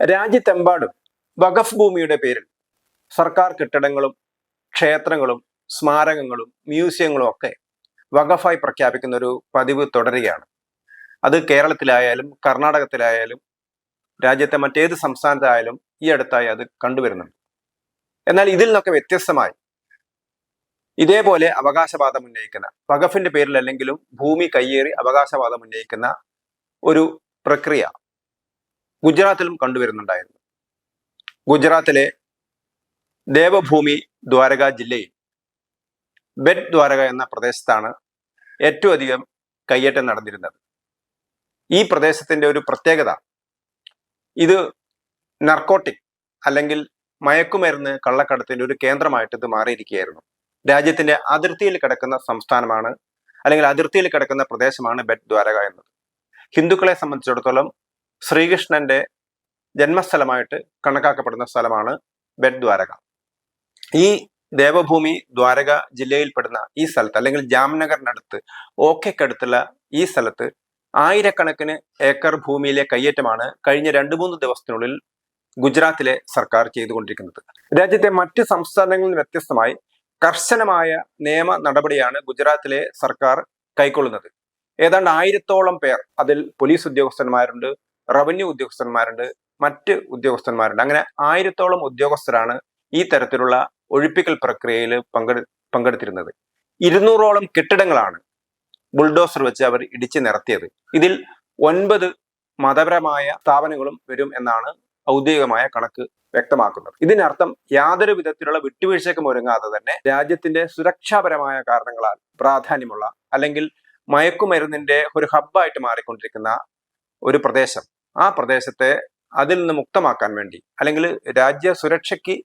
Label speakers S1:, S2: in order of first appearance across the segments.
S1: രാജ്യത്തെമ്പാടും വഖഫ് ഭൂമിയുടെ പേരിൽ സർക്കാർ കെട്ടിടങ്ങളും ക്ഷേത്രങ്ങളും സ്മാരകങ്ങളും മ്യൂസിയങ്ങളും ഒക്കെ വഖഫായി പ്രഖ്യാപിക്കുന്ന ഒരു പതിവ് തുടരുകയാണ്. അത് കേരളത്തിലായാലും കർണാടകത്തിലായാലും രാജ്യത്തെ മറ്റേത് സംസ്ഥാനത്തായാലും ഈ അടുത്തായി അത് കണ്ടുവരുന്നുണ്ട്. എന്നാൽ ഇതിൽ നിന്നൊക്കെ വ്യത്യസ്തമായി ഇതേപോലെ അവകാശവാദം ഉന്നയിക്കുന്ന വഖഫിന്റെ പേരിൽ അല്ലെങ്കിലും ഭൂമി കയ്യേറി അവകാശവാദം ഉന്നയിക്കുന്ന ഒരു പ്രക്രിയ ഗുജറാത്തിലും കണ്ടുവരുന്നുണ്ടായിരുന്നു. ഗുജറാത്തിലെ ദേവഭൂമി ദ്വാരക ജില്ലയിൽ ബെഡ് ദ്വാരക എന്ന പ്രദേശത്താണ് ഏറ്റവും അധികം കയ്യേറ്റം നടന്നിരുന്നത്. ഈ പ്രദേശത്തിന്റെ ഒരു പ്രത്യേകത ഇത് നർക്കോട്ടിക് അല്ലെങ്കിൽ മയക്കുമരുന്ന് കള്ളക്കടത്തിന്റെ ഒരു കേന്ദ്രമായിട്ട് ഇത് മാറിയിരിക്കുകയായിരുന്നു. രാജ്യത്തിന്റെ അതിർത്തിയിൽ കിടക്കുന്ന സംസ്ഥാനമാണ് അല്ലെങ്കിൽ അതിർത്തിയിൽ കിടക്കുന്ന പ്രദേശമാണ് ബെഡ് ദ്വാരക എന്നത്. ഹിന്ദുക്കളെ സംബന്ധിച്ചിടത്തോളം ശ്രീകൃഷ്ണന്റെ ജന്മസ്ഥലമായിട്ട് കണക്കാക്കപ്പെടുന്ന സ്ഥലമാണ് ബെഡ് ദ്വാരക ഈ ദേവഭൂമി ദ്വാരക ജില്ലയിൽപ്പെടുന്ന ഈ സ്ഥലത്ത് അല്ലെങ്കിൽ ജാംനഗറിനടുത്ത് ഓക്കെക്കടുത്തുള്ള ഈ സ്ഥലത്ത് ആയിരക്കണക്കിന് ഏക്കർ ഭൂമിയിലെ കയ്യേറ്റമാണ് കഴിഞ്ഞ രണ്ടു മൂന്ന് ദിവസത്തിനുള്ളിൽ ഗുജറാത്തിലെ സർക്കാർ ചെയ്തുകൊണ്ടിരിക്കുന്നത്. രാജ്യത്തെ മറ്റ് സംസ്ഥാനങ്ങളിൽ വ്യത്യസ്തമായി കർശനമായ നിയമ നടപടിയാണ് ഗുജറാത്തിലെ സർക്കാർ കൈക്കൊള്ളുന്നത്. ഏതാണ്ട് ആയിരത്തോളം പേർ അതിൽ പോലീസ് ഉദ്യോഗസ്ഥന്മാരുണ്ട് റവന്യൂ ഉദ്യോഗസ്ഥന്മാരുണ്ട് മറ്റ് ഉദ്യോഗസ്ഥന്മാരുണ്ട്. അങ്ങനെ ആയിരത്തോളം ഉദ്യോഗസ്ഥരാണ് ഈ തരത്തിലുള്ള ഒഴിപ്പിക്കൽ പ്രക്രിയയിൽ പങ്കെടു പങ്കെടുത്തിരുന്നത്. ഇരുന്നൂറോളം കെട്ടിടങ്ങളാണ് ബുൾഡോസർ വെച്ച് അവർ ഇടിച്ചു നിരത്തിയത്. ഇതിൽ ഒൻപത് മതപരമായ സ്ഥാപനങ്ങളും വരും എന്നാണ് ഔദ്യോഗികമായ കണക്ക് വ്യക്തമാക്കുന്നത്. ഇതിനർത്ഥം യാതൊരു വിധത്തിലുള്ള വിട്ടുവീഴ്ചയ്ക്കും ഒരുങ്ങാതെ തന്നെ രാജ്യത്തിന്റെ സുരക്ഷാപരമായ കാരണങ്ങളാൽ പ്രാധാന്യമുള്ള അല്ലെങ്കിൽ മയക്കുമരുന്നിന്റെ ഒരു ഹബ്ബായിട്ട് മാറിക്കൊണ്ടിരിക്കുന്ന ഒരു പ്രദേശം. ആ പ്രദേശത്തെ അതിൽ നിന്ന് മുക്തമാക്കാൻ വേണ്ടി അല്ലെങ്കിൽ രാജ്യ സുരക്ഷയ്ക്ക്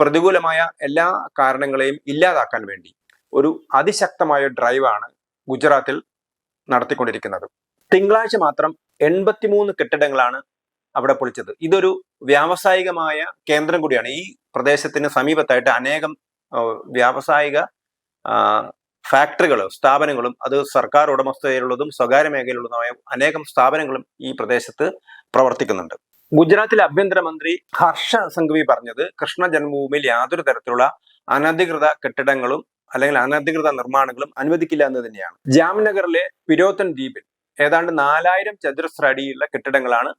S1: പ്രതികൂലമായ എല്ലാ കാരണങ്ങളെയും ഇല്ലാതാക്കാൻ വേണ്ടി ഒരു അതിശക്തമായ ഡ്രൈവാണ് ഗുജറാത്തിൽ നടത്തിക്കൊണ്ടിരിക്കുന്നത്. തിങ്കളാഴ്ച മാത്രം എൺപത്തിമൂന്ന് കെട്ടിടങ്ങളാണ് അവിടെ പൊളിച്ചത്. ഇതൊരു വ്യാവസായികമായ കേന്ദ്രം കൂടിയാണ്. ഈ പ്രദേശത്തിന് സമീപത്തായിട്ട് അനേകം വ്യാവസായിക ഫാക്ടറികൾ സ്ഥാപനങ്ങളും അത് സർക്കാർ ഉടമസ്ഥതയിലുള്ളതും സ്വകാര്യ മേഖലയിലുള്ളതുമായ അനേകം സ്ഥാപനങ്ങളും ഈ പ്രദേശത്ത് പ്രവർത്തിക്കുന്നുണ്ട്. ഗുജറാത്തിലെ ആഭ്യന്തരമന്ത്രി ഹർഷ സംഘവി പറഞ്ഞത് കൃഷ്ണ ജന്മഭൂമിയിൽ യാതൊരു തരത്തിലുള്ള അനധികൃത കെട്ടിടങ്ങളും അല്ലെങ്കിൽ അനധികൃത നിർമ്മാണങ്ങളും അനുവദിക്കില്ല എന്ന് തന്നെയാണ്. ജാംനഗറിലെ പിരോത്തൻ ദ്വീപിൽ ഏതാണ്ട് നാലായിരം ചതുരശ്ര അടിയുള്ള കെട്ടിടങ്ങളാണ്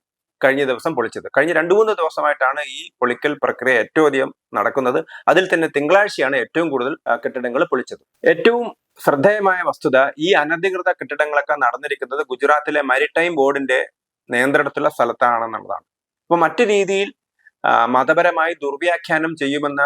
S1: കഴിഞ്ഞ ദിവസം പൊളിച്ചത്. കഴിഞ്ഞ രണ്ടു മൂന്ന് ദിവസമായിട്ടാണ് ഈ പൊളിക്കൽ പ്രക്രിയ ഏറ്റവും അധികം നടക്കുന്നത്. അതിൽ തന്നെ തിങ്കളാഴ്ചയാണ് ഏറ്റവും കൂടുതൽ കെട്ടിടങ്ങൾ പൊളിച്ചത്. ഏറ്റവും ശ്രദ്ധേയമായ വസ്തുത ഈ അനധികൃത കെട്ടിടങ്ങളൊക്കെ നടന്നിരിക്കുന്നത് ഗുജറാത്തിലെ മാരിടൈം ബോർഡിന്റെ നിയന്ത്രണത്തിലുള്ള സ്ഥലത്താണെന്നുള്ളതാണ്. അപ്പൊ മറ്റു രീതിയിൽ മതപരമായി ദുർവ്യാഖ്യാനം ചെയ്യുമെന്ന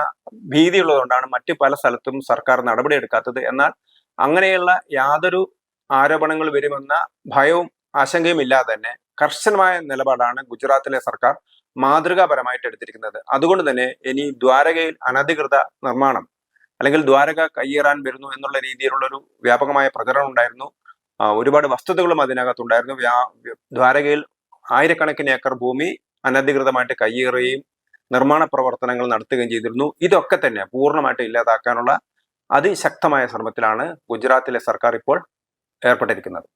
S1: ഭീതിയുള്ളതുകൊണ്ടാണ് മറ്റു പല സ്ഥലത്തും സർക്കാർ നടപടിയെടുക്കാത്തത്. എന്നാൽ അങ്ങനെയുള്ള യാതൊരു ആരോപണങ്ങൾ വരുമെന്ന ഭയവും ആശങ്കയും ഇല്ലാതെ തന്നെ കർശനമായ നിലപാടാണ് ഗുജറാത്തിലെ സർക്കാർ മാതൃകാപരമായിട്ട് എടുത്തിരിക്കുന്നത്. അതുകൊണ്ട് തന്നെ ഇനി ദ്വാരകയിൽ അനധികൃത നിർമ്മാണം അല്ലെങ്കിൽ ദ്വാരക കയ്യേറാൻ വരുന്നു എന്നുള്ള രീതിയിലുള്ള ഒരു വ്യാപകമായ പ്രചരണം ഉണ്ടായിരുന്നു. ഒരുപാട് വസ്തുതകളും അതിനകത്തുണ്ടായിരുന്നു. വ്യാ ദ്വാരകയിൽ ആയിരക്കണക്കിന് ഏക്കർ ഭൂമി അനധികൃതമായിട്ട് കയ്യേറുകയും നിർമ്മാണ പ്രവർത്തനങ്ങൾ നടത്തുകയും ചെയ്തിരുന്നു. ഇതൊക്കെ തന്നെ പൂർണമായിട്ട് ഇല്ലാതാക്കാനുള്ള അതിശക്തമായ ശ്രമത്തിലാണ് ഗുജറാത്തിലെ സർക്കാർ ഇപ്പോൾ ഏർപ്പെട്ടിരിക്കുന്നത്.